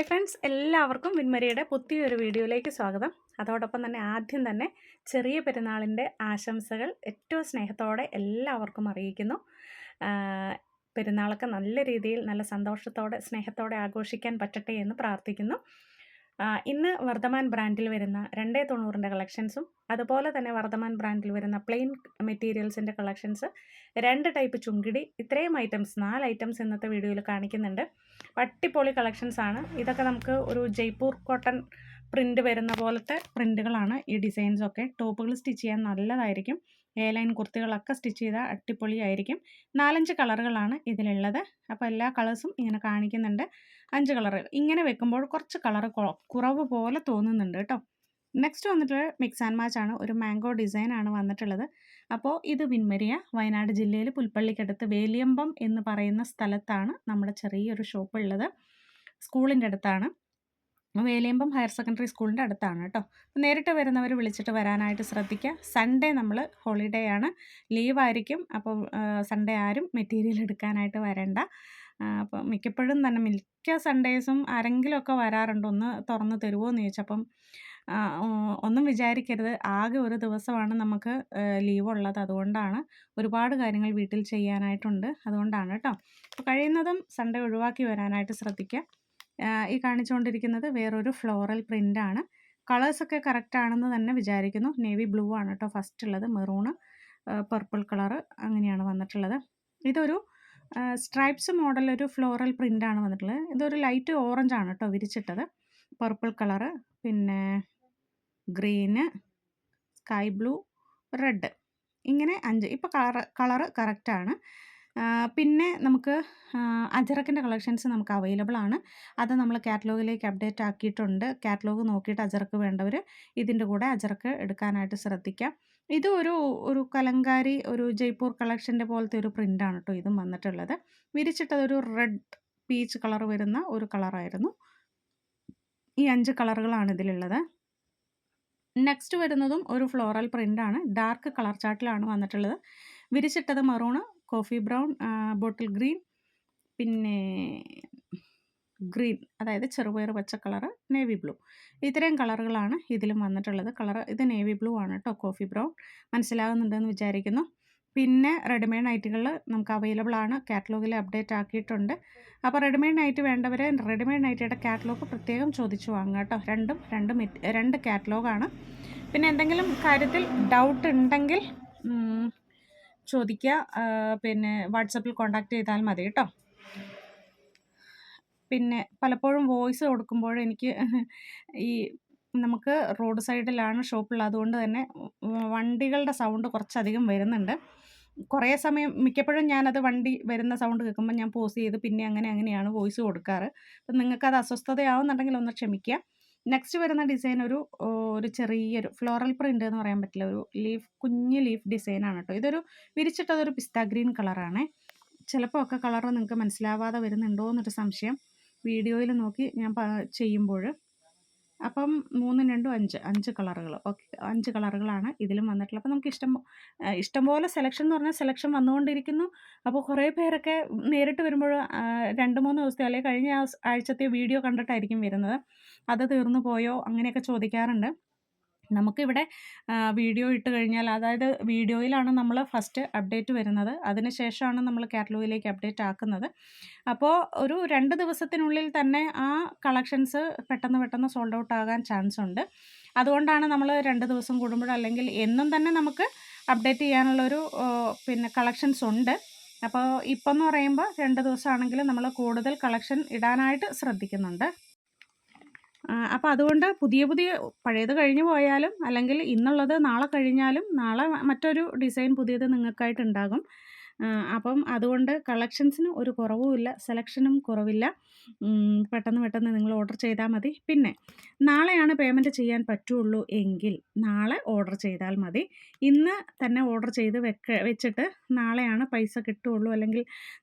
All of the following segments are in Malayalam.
ഹായ് ഫ്രണ്ട്സ് എല്ലാവർക്കും വിൻമരിയുടെ പുതിയൊരു വീഡിയോയിലേക്ക് സ്വാഗതം. അതോടൊപ്പം തന്നെ ആദ്യം തന്നെ ചെറിയ പെരുന്നാളിന്റെ ആശംസകൾ ഏറ്റവും സ്നേഹത്തോടെ എല്ലാവർക്കും അറിയിക്കുന്നു. പെരുന്നാളൊക്കെ നല്ല രീതിയിൽ നല്ല സന്തോഷത്തോടെ സ്നേഹത്തോടെ ആഘോഷിക്കാൻ പറ്റട്ടെ എന്ന് പ്രാർത്ഥിക്കുന്നു. ഇന്ന് വർദ്ധമാൻ ബ്രാൻഡിൽ വരുന്ന രണ്ടേ തൊണ്ണൂറിന്റെ കളക്ഷൻസും അതുപോലെ തന്നെ വർദ്ധമാൻ ബ്രാൻഡിൽ വരുന്ന പ്ലെയിൻ മെറ്റീരിയൽസിന്റെ കളക്ഷൻസ് രണ്ട് ടൈപ്പ് ചുങ്കിടി ഇത്രയും ഐറ്റംസ് നാല് ഐറ്റംസ് ഇന്നത്തെ വീഡിയോയിൽ കാണിക്കുന്നുണ്ട്. പട്ടിപ്പൊളി കളക്ഷൻസ് ആണ് ഇതൊക്കെ നമുക്ക് ഒരു ജയ്പൂർ കോട്ടൺ പ്രിന്റ് വരുന്ന പോലത്തെ പ്രിന്റുകളാണ്. ഈ ഡിസൈൻസൊക്കെ ടോപ്പുകൾ സ്റ്റിച്ച് ചെയ്യാൻ നല്ലതായിരിക്കും. എ ലൈൻ കുർത്തികളൊക്കെ സ്റ്റിച്ച് ചെയ്താൽ അടിപൊളിയായിരിക്കും. നാലഞ്ച് കളറുകളാണ് ഇതിലുള്ളത്. അപ്പോൾ എല്ലാ കളേഴ്സും ഇങ്ങനെ കാണിക്കുന്നുണ്ട്. അഞ്ച് കളറ് ഇങ്ങനെ വെക്കുമ്പോൾ കുറച്ച് കളർ കുറവ് പോലെ തോന്നുന്നുണ്ട് കേട്ടോ. നെക്സ്റ്റ് വന്നിട്ട് മിക്സ് ആൻഡ് മാച്ച് ആണ്. ഒരു മാംഗോ ഡിസൈൻ ആണ് വന്നിട്ടുള്ളത്. അപ്പോൾ ഇത് വിൻമരിയ വയനാട് ജില്ലയിൽ പുൽപ്പള്ളിക്കടുത്ത് വേലിയമ്പം എന്ന് പറയുന്ന സ്ഥലത്താണ് നമ്മുടെ ചെറിയൊരു ഷോപ്പ് ഉള്ളത്. സ്കൂളിന്റെ അടുത്താണ്. വേലിയമ്പം ഹയർ സെക്കൻഡറി സ്കൂളിന്റെ അടുത്താണ് കേട്ടോ. നേരിട്ട് വരുന്നവർ വിളിച്ചിട്ട് വരാനായിട്ട് ശ്രദ്ധിക്കുക സൺഡേ നമ്മൾ ഹോളിഡേ ആണ്. ലീവായിരിക്കും അപ്പോൾ സൺഡേ ആരും മെറ്റീരിയൽ എടുക്കാനായിട്ട് വരണ്ട. അപ്പോൾ മിക്കപ്പോഴും തന്നെ മിക്ക സൺഡേസും ആരെങ്കിലുമൊക്കെ വരാറുണ്ട് ഒന്ന് തുറന്ന് തരുമോ എന്ന് ചോദിച്ചപ്പം ഒന്നും വിചാരിക്കരുത്. ആകെ ഒരു ദിവസമാണ് നമുക്ക് ലീവ് ഉള്ളത് അതുകൊണ്ടാണ് ഒരുപാട് കാര്യങ്ങൾ വീട്ടിൽ ചെയ്യാനായിട്ടുണ്ട്. അതുകൊണ്ടാണ് കേട്ടോ അപ്പോൾ കഴിയുന്നതും സൺഡേ ഒഴിവാക്കി വരാനായിട്ട് ശ്രദ്ധിക്കുക. ഈ കാണിച്ചുകൊണ്ടിരിക്കുന്നത് വേറൊരു ഫ്ലോറൽ പ്രിന്റാണ് കളേഴ്സൊക്കെ കറക്റ്റ് ആണെന്ന് തന്നെ വിചാരിക്കുന്നു. നേവി ബ്ലൂ ആണ് കേട്ടോ ഫസ്റ്റ് ഉള്ളത് മെറൂണ് പർപ്പിൾ കളറ് അങ്ങനെയാണ് വന്നിട്ടുള്ളത്. ഇതൊരു സ്ട്രൈപ്സ് മോഡൽ ഒരു ഫ്ലോറൽ പ്രിന്റാണ് വന്നിട്ടുള്ളത്. ഇതൊരു ലൈറ്റ് ഓറഞ്ച് ആണ് കേട്ടോ വിരിച്ചിട്ടത്. പർപ്പിൾ കളറ് പിന്നെ ഗ്രീന് സ്കൈ ബ്ലൂ റെഡ് ഇങ്ങനെ അഞ്ച്. ഇപ്പോൾ കളറ് കളറ് കറക്റ്റാണ് പിന്നെ നമുക്ക് അജറക്കിന്റെ കളക്ഷൻസ് നമുക്ക് അവൈലബിൾ ആണ്. അത് നമ്മൾ കാറ്റലോഗിലേക്ക് അപ്ഡേറ്റ് ആക്കിയിട്ടുണ്ട്. കാറ്റലോഗ് നോക്കിയിട്ട് അജറക്ക് വേണ്ടവർ ഇതിന്റെ കൂടെ അജറക്ക് എടുക്കാനായിട്ട് ശ്രദ്ധിക്കാം. ഇത് ഒരു ഒരു കലങ്കാരി ഒരു ജയ്പൂർ കളക്ഷന്റെ പോലത്തെ ഒരു പ്രിന്റാണ് കേട്ടോ ഇതും വന്നിട്ടുള്ളത്. വിരിച്ചിട്ടത് ഒരു റെഡ് പീച്ച് കളർ വരുന്ന ഒരു കളറായിരുന്നു. ഈ അഞ്ച് കളറുകളാണ് ഇതിലുള്ളത്. നെക്സ്റ്റ് വരുന്നതും ഒരു ഫ്ലോറൽ പ്രിന്റാണ്. ഡാർക്ക് കളർ ചാർട്ടിലാണ് വന്നിട്ടുള്ളത്. വിരിച്ചിട്ടത് maroon coffee brown bottle green പിന്നെ ഗ്രീൻ അതായത് ചെറുപയർ പച്ച കളർ നേവി ബ്ലൂ. ഇത്രയും കളറുകളാണ് ഇതിലും വന്നിട്ടുള്ളത്. കളർ ഇത് നേവി ബ്ലൂ ആണ് കേട്ടോ കോഫി ബ്രൗൺ. മനസ്സിലാകുന്നുണ്ടെന്ന് വിചാരിക്കുന്നു. പിന്നെ റെഡിമെയ്ഡ് നൈറ്റുകൾ നമുക്ക് അവൈലബിൾ ആണ്. കാറ്റലോഗിൽ അപ്ഡേറ്റ് ആക്കിയിട്ടുണ്ട്. അപ്പോൾ റെഡിമെയ്ഡ് നൈറ്റ് വേണ്ടവർ റെഡിമെയ്ഡ് നൈറ്റിയുടെ കാറ്റലോഗ് പ്രത്യേകം ചോദിച്ചു വാങ്ങുക കേട്ടോ രണ്ടും രണ്ട് രണ്ട് കാറ്റലോഗാണ് പിന്നെ എന്തെങ്കിലും കാര്യത്തിൽ ഡൗട്ട് ഉണ്ടെങ്കിൽ ചോദിക്കുക. പിന്നെ വാട്സപ്പിൽ കോൺടാക്റ്റ് ചെയ്താൽ മതി കേട്ടോ പിന്നെ പലപ്പോഴും വോയിസ് കൊടുക്കുമ്പോൾ എനിക്ക് ഈ നമുക്ക് റോഡ് സൈഡിലാണ് ഷോപ്പുള്ളത് അതുകൊണ്ട് തന്നെ വണ്ടികളുടെ സൗണ്ട് കുറച്ചധികം വരുന്നുണ്ട്. കുറേ സമയം മിക്കപ്പോഴും ഞാനത് വണ്ടി വരുന്ന സൗണ്ട് കേൾക്കുമ്പോൾ ഞാൻ പോസ് ചെയ്ത് പിന്നെ അങ്ങനെ അങ്ങനെയാണ് വോയിസ് കൊടുക്കാറ്. അപ്പം നിങ്ങൾക്കത് അസ്വസ്ഥതയാവുന്നുണ്ടെങ്കിൽ ഒന്ന് ക്ഷമിക്കുക. നെക്സ്റ്റ് വരുന്ന ഡിസൈൻ ഒരു ഒരു ചെറിയൊരു ഫ്ലോറൽ പ്രിന്റ് എന്ന് പറയാൻ പറ്റില്ല. ഒരു ലീഫ് കുഞ്ഞ് ലീഫ് ഡിസൈനാണ് കേട്ടോ. ഇതൊരു വിരിച്ചിട്ടതൊരു പിസ്ത ഗ്രീൻ കളറാണ്. ചിലപ്പോൾ ഒക്കെ കളർ നിങ്ങൾക്ക് മനസ്സിലാവാതെ വരുന്നുണ്ടോ എന്നൊരു സംശയം. വീഡിയോയിൽ നോക്കി ഞാൻ ചെയ്യുമ്പോൾ. അപ്പം മൂന്നും രണ്ടും അഞ്ച് അഞ്ച് കളറുകൾ. ഓക്കെ അഞ്ച് കളറുകളാണ് ഇതിലും വന്നിട്ടുള്ളത്. അപ്പോൾ നമുക്ക് ഇഷ്ടം ഇഷ്ടംപോലെ സെലക്ഷൻ എന്ന് പറഞ്ഞാൽ സെലക്ഷൻ വന്നുകൊണ്ടിരിക്കുന്നു. അപ്പോൾ കുറേ പേരൊക്കെ നേരിട്ട് വരുമ്പോൾ രണ്ട് മൂന്ന് ദിവസത്തെ അല്ലെങ്കിൽ കഴിഞ്ഞ ആഴ്ചത്തെ വീഡിയോ കണ്ടിട്ടായിരിക്കും വരുന്നത്. അത് തീർന്നു പോയോ അങ്ങനെയൊക്കെ ചോദിക്കാറുണ്ട്. നമുക്കിവിടെ വീഡിയോ ഇട്ട് കഴിഞ്ഞാൽ അതായത് വീഡിയോയിലാണ് നമ്മൾ ഫസ്റ്റ് അപ്ഡേറ്റ് വരുന്നത്. അതിനുശേഷമാണ് നമ്മൾ കാറ്റലോഗിലേക്ക് അപ്ഡേറ്റ് ആക്കുന്നത്. അപ്പോൾ ഒരു രണ്ട് ദിവസത്തിനുള്ളിൽ തന്നെ ആ കളക്ഷൻസ് പെട്ടെന്ന് പെട്ടെന്ന് സോൾഡ് ഔട്ട് ആകാൻ ചാൻസ് ഉണ്ട് അതുകൊണ്ടാണ് നമ്മൾ രണ്ട് ദിവസം കൂടുമ്പോൾ അല്ലെങ്കിൽ എന്നും തന്നെ നമുക്ക് അപ്ഡേറ്റ് ചെയ്യാനുള്ളൊരു പിന്നെ കളക്ഷൻസ് ഉണ്ട്. അപ്പോൾ ഇപ്പം എന്ന് പറയുമ്പോൾ രണ്ട് ദിവസമാണെങ്കിലും നമ്മൾ കൂടുതൽ കളക്ഷൻ ഇടാനായിട്ട് ശ്രദ്ധിക്കുന്നുണ്ട്. അപ്പോൾ അതുകൊണ്ട് പുതിയ പുതിയ പഴയത് കഴിഞ്ഞു പോയാലും അല്ലെങ്കിൽ ഇന്നുള്ളത് നാളെ കഴിഞ്ഞാലും നാളെ മറ്റൊരു ഡിസൈൻ പുതിയത് നിങ്ങൾക്കായിട്ട് ഉണ്ടാകും. അപ്പം അതുകൊണ്ട് കളക്ഷൻസിന് ഒരു കുറവുമില്ല സെലക്ഷനും കുറവില്ല. പെട്ടെന്ന് പെട്ടെന്ന് നിങ്ങൾ ഓർഡർ ചെയ്താൽ മതി. പിന്നെ നാളെയാണ് പേയ്മെന്റ് ചെയ്യാൻ പറ്റുള്ളൂ എങ്കിൽ നാളെ ഓർഡർ ചെയ്താൽ മതി. ഇന്ന് തന്നെ ഓർഡർ ചെയ്ത് വെക്ക വെച്ചിട്ട് നാളെയാണ് പൈസ കിട്ടുള്ളൂ അല്ലെങ്കിൽ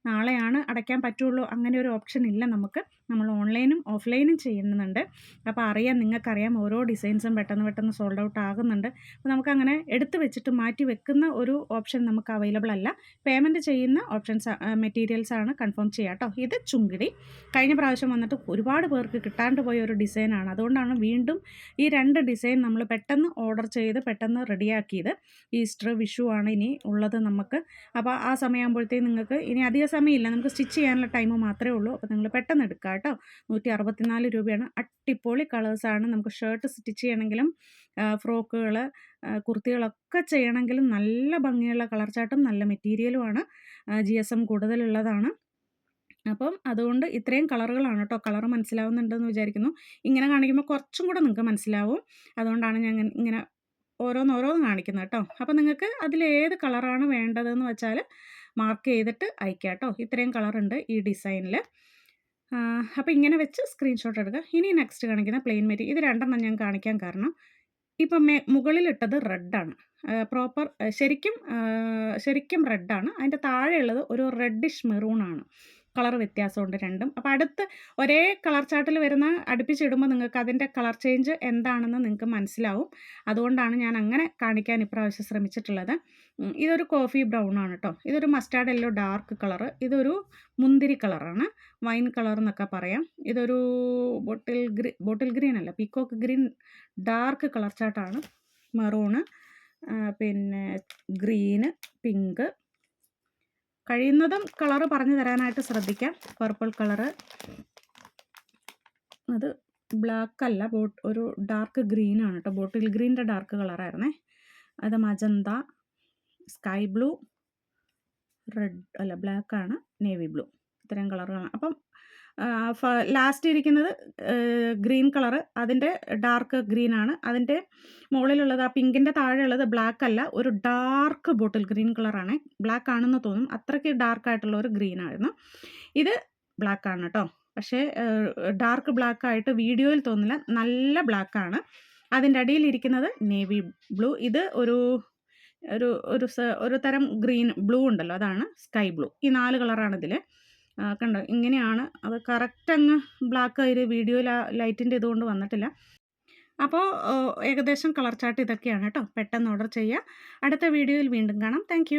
നാളെയാണ് അടയ്ക്കാൻ പറ്റുള്ളൂ അങ്ങനെ ഒരു ഓപ്ഷൻ ഇല്ല നമുക്ക്. നമ്മൾ ഓൺലൈനും ഓഫ്ലൈനും ചെയ്യുന്നുണ്ട്. അപ്പോൾ അറിയാം നിങ്ങൾക്കറിയാം ഓരോ ഡിസൈൻസും പെട്ടെന്ന് പെട്ടെന്ന് സോൾഡ് ഔട്ട് ആകുന്നുണ്ട്. അപ്പോൾ നമുക്കങ്ങനെ എടുത്ത് വെച്ചിട്ട് മാറ്റി വെക്കുന്ന ഒരു ഓപ്ഷൻ നമുക്ക് അവൈലബിൾ അല്ല. പേയ്മെന്റ് പേയ്മെന്റ് ചെയ്യുന്ന ഓപ്ഷൻസ് മെറ്റീരിയൽസ് ആണ് കൺഫേം ചെയ്യുക കേട്ടോ. ഇത് ചുങ്കിടി. കഴിഞ്ഞ പ്രാവശ്യം വന്നിട്ട് ഒരുപാട് പേർക്ക് കിട്ടാണ്ട് പോയ ഒരു ഡിസൈനാണ് അതുകൊണ്ടാണ് വീണ്ടും ഈ രണ്ട് ഡിസൈൻ നമ്മൾ പെട്ടെന്ന് ഓർഡർ ചെയ്ത് പെട്ടെന്ന് റെഡിയാക്കിയത് ഈസ്റ്റർ വിഷു ആണ് ഇനി ഉള്ളത് നമുക്ക്. അപ്പോൾ ആ സമയമാകുമ്പോഴത്തേക്ക് നിങ്ങൾക്ക് ഇനി അധിക സമയമില്ല. നമുക്ക് സ്റ്റിച്ച് ചെയ്യാനുള്ള ടൈം മാത്രമേ ഉള്ളൂ. അപ്പോൾ നിങ്ങൾ പെട്ടെന്ന് എടുക്കുക കേട്ടോ. നൂറ്റി അറുപത്തിനാല് രൂപയാണ്. അടിപൊളി കളേഴ്സാണ് നമുക്ക് ഷർട്ട് സ്റ്റിച്ച് ചെയ്യണമെങ്കിലും ഫ്രോക്കുകൾ കുർത്തികളൊക്കെ ചെയ്യണമെങ്കിലും നല്ല ഭംഗിയുള്ള കളർ ചാട്ടും നല്ല മെറ്റീരിയലുമാണ്. ജി എസ് എം കൂടുതലുള്ളതാണ്. അപ്പം അതുകൊണ്ട് ഇത്രയും കളറുകളാണ് കേട്ടോ. കളർ മനസ്സിലാവുന്നുണ്ടെന്ന് വിചാരിക്കുന്നു. ഇങ്ങനെ കാണിക്കുമ്പോൾ കുറച്ചും കൂടെ നിങ്ങൾക്ക് മനസ്സിലാവും. അതുകൊണ്ടാണ് ഞാൻ ഇങ്ങനെ ഓരോന്നോരോന്ന് കാണിക്കുന്നത് കേട്ടോ. അപ്പം നിങ്ങൾക്ക് അതിലേത് കളറാണ് വേണ്ടതെന്ന് വെച്ചാൽ മാർക്ക് ചെയ്തിട്ട് അയക്കാം കേട്ടോ. ഇത്രയും കളറുണ്ട് ഈ ഡിസൈനിൽ. അപ്പോൾ ഇങ്ങനെ വെച്ച് സ്ക്രീൻഷോട്ട് എടുക്കുക. ഇനി നെക്സ്റ്റ് കാണിക്കുന്ന പ്ലെയിൻ മെറ്റീരിയൽ ഇത് രണ്ടെണ്ണം ഞാൻ കാണിക്കാൻ കാരണം. ഇപ്പം മേ മുകളിലിട്ടത് റെഡാണ് പ്രോപ്പർ ശരിക്കും ശരിക്കും റെഡാണ് അതിന്റെ താഴെയുള്ളത് ഒരു റെഡിഷ് മെറൂണാണ് കളർ വ്യത്യാസമുണ്ട് രണ്ടും. അപ്പോൾ അടുത്ത് ഒരേ കളർ ചാർട്ടിൽ വരുന്ന അടുപ്പിച്ചിടുമ്പോൾ നിങ്ങൾക്ക് അതിന്റെ കളർ ചേഞ്ച് എന്താണെന്ന് നിങ്ങൾക്ക് മനസ്സിലാവും. അതുകൊണ്ടാണ് ഞാൻ അങ്ങനെ കാണിക്കാൻ ഇപ്രാവശ്യം ശ്രമിച്ചിട്ടുള്ളത്. ഇതൊരു കോഫി ബ്രൗൺ ആണ് കേട്ടോ. ഇതൊരു മസ്റ്റാർഡ് യെല്ലോ ഡാർക്ക് കളർ. ഇതൊരു മുന്തിരി കളറാണ് വൈൻ കളർ എന്നൊക്കെ പറയാം. ഇതൊരു ബോട്ടിൽ ഗ്രീ ബോട്ടിൽ ഗ്രീൻ അല്ല പീക്കോക്ക് ഗ്രീൻ ഡാർക്ക് കളർ ചാർട്ടാണ്. മെറൂണ് പിന്നെ ഗ്രീന് പിങ്ക് കഴിയുന്നതും കളറ് പറഞ്ഞു തരാനായിട്ട് ശ്രദ്ധിക്കാം. Purple colour. അത് ബ്ലാക്ക് അല്ല ബോട്ട് ഒരു ഡാർക്ക് ഗ്രീൻ ആണ് കേട്ടോ ബോട്ടിൽ ഗ്രീന്റെ ഡാർക്ക് കളറായിരുന്നേ അത് മജന്ത സ്കൈ ബ്ലൂ റെഡ് അല്ല ബ്ലാക്ക് ആണ് നേവി ബ്ലൂ ഇത്രയും കളറുകളാണ്. അപ്പം ലാസ്റ്റ് ഇരിക്കുന്നത് ഗ്രീൻ കളറ് അതിന്റെ ഡാർക്ക് ഗ്രീൻ ആണ്. അതിന്റെ മുകളിലുള്ളത് ആ പിങ്കിന്റെ താഴെയുള്ളത് ബ്ലാക്ക് അല്ല. ഒരു ഡാർക്ക് ബോട്ടിൽ ഗ്രീൻ കളറാണ് ബ്ലാക്ക് ആണെന്ന് തോന്നും. അത്രയ്ക്ക് ഡാർക്ക് ആയിട്ടുള്ള ഒരു ഗ്രീൻ ആയിരുന്നു. ഇത് ബ്ലാക്ക് ആണ് കേട്ടോ പക്ഷേ ഡാർക്ക് ബ്ലാക്ക് ആയിട്ട് വീഡിയോയിൽ തോന്നില്ല നല്ല ബ്ലാക്ക് ആണ്. അതിന്റെ അടിയിൽ ഇരിക്കുന്നത് നേവി ബ്ലൂ ഇത് ഒരു ഒരു ഒരു ഒരു തരം ഗ്രീൻ ബ്ലൂ ഉണ്ടല്ലോ. അതാണ് സ്കൈ ബ്ലൂ ഈ നാല് കളറാണ് ഇതിൽ കണ്ടോ? ഇങ്ങനെയാണ്. അത് കറക്റ്റ് അങ്ങ് ബ്ലാക്ക് ആയി വീഡിയോ ലൈറ്റിന്റെ ഇതുകൊണ്ട് വന്നിട്ടില്ല. അപ്പോൾ ഏകദേശം കളർ ചാർട്ട് ഇതൊക്കെയാണ് കേട്ടോ. പെട്ടെന്ന് ഓർഡർ ചെയ്യുക അടുത്ത വീഡിയോയിൽ വീണ്ടും കാണാം. താങ്ക്